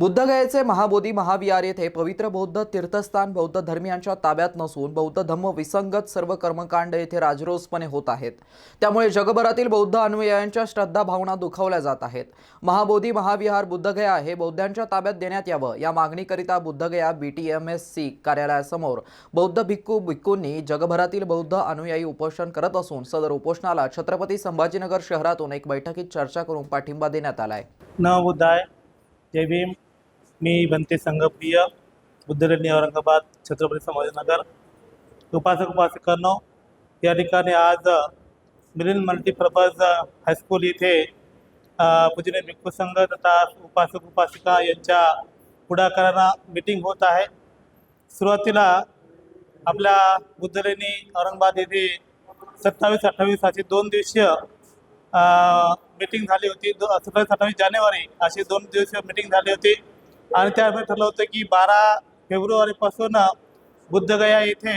बुद्धगयेचे महाबोधी महाविहार येथे पवित्र बौद्ध तीर्थस्थान बौद्ध धर्मियांच्या ताब्यात नसून बौद्ध धम्म विसंगत सर्व कर्मकांड येथे राजरोसपणे होत आहेत. त्यामुळे जगभरातील बौद्ध अनुयायांच्या श्रद्धा भावना दुखावल्या जात आहेत. महाबोधी महाविहार बुद्धगया हे बौद्धांच्या ताब्यात देण्यात यावं या मागणीकरिता Bodhgaya B T M S C कार्यालयासमोर बौद्ध भिक्खू भिक्खूंनी जगभरातील बौद्ध अनुयायी उपोषण करत असून सदर उपोषणाला छत्रपती संभाजीनगर शहरातून एक बैठकीत चर्चा करून पाठिंबा देण्यात आलाय. नवबुद्धाय जय भीम. मी बनते संघप्रिय बुद्धलेणी औरंगाबाद छत्रपती संभाजीनगर. उपासक उपासकांनो या ठिकाणी आज मिलिन मल्टीपर्पज हायस्कूल इथे पूजने भिक्खू संघ तथा उपासक उपासिका यांच्या पुढाकारानं मीटिंग होत आहे. सुरुवातीला आपल्या बुद्धलेणी औरंगाबाद येथे सत्तावीस अठ्ठावीस अशी दोन दिवसीय मीटिंग झाली होती. दो सत्तावीस अठ्ठावीस जानेवारी अशी दोन दिवसीय मीटिंग झाली होती. आणि त्यामुळे ठरलं होतं की बारा फेब्रुवारीपासून बुद्धगया येथे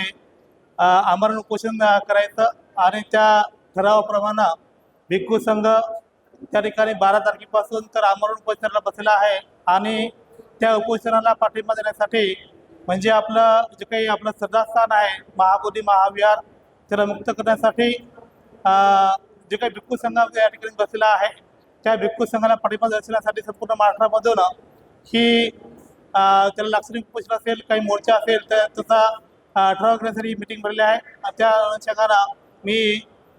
आमरण उपोषण करायचं आणि त्या ठरावाप्रमाणे भिक्खू संघ त्या ठिकाणी बारा तारखेपासून तर आमरण उपोषणाला बसला आहे आणि त्या उपोषणाला पाठिंबा देण्यासाठी म्हणजे आपलं जे काही आपलं श्रद्धास्थान आहे महाबोधी महाविहार त्याला मुक्त करण्यासाठी जे काही भिक्खू संघ या ठिकाणी बसला आहे त्या भिक्खू संघाला पाठिंबा दर्शनासाठी संपूर्ण महाराष्ट्रामधून ही त्याला लाक्षणिक उपोषण असेल काही मोर्चा असेल तर तसा अ, ठराव करण्यासाठी मिटिंग भरली आहे. आणि त्या अनुषंगानं मी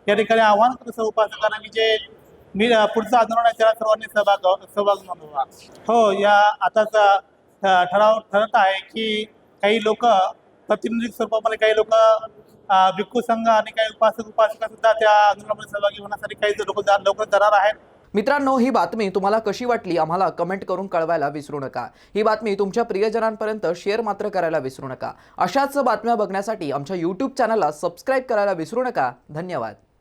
या ठिकाणी आव्हान करतो सर्व उपासकांना की जे मी पुढचं आंदोलन आहे त्याला सर्वांनी सहभाग सहभाग नोंदवा. हो या आताचा ठराव ठरत आहे की काही लोक प्रतिनिधी स्वरूपामध्ये काही लोक भिक्खू संघ आणि काही उपासक उपासिका सुद्धा त्या आंदोलनामध्ये सहभागी होण्यासाठी काही लोक लवकर जाणार आहेत. मित्रांनो ही बातमी तुम्हाला कशी वाटली आम्हाला कमेंट करून कळवायला विसरू नका. ही बातमी तुमच्या प्रियजनांपर्यंत शेअर मात्र करायला विसरू नका. अशाच बातम्या बघण्यासाठी आमच्या यूट्यूब चॅनलला सबस्क्राईब करायला विसरू नका. धन्यवाद.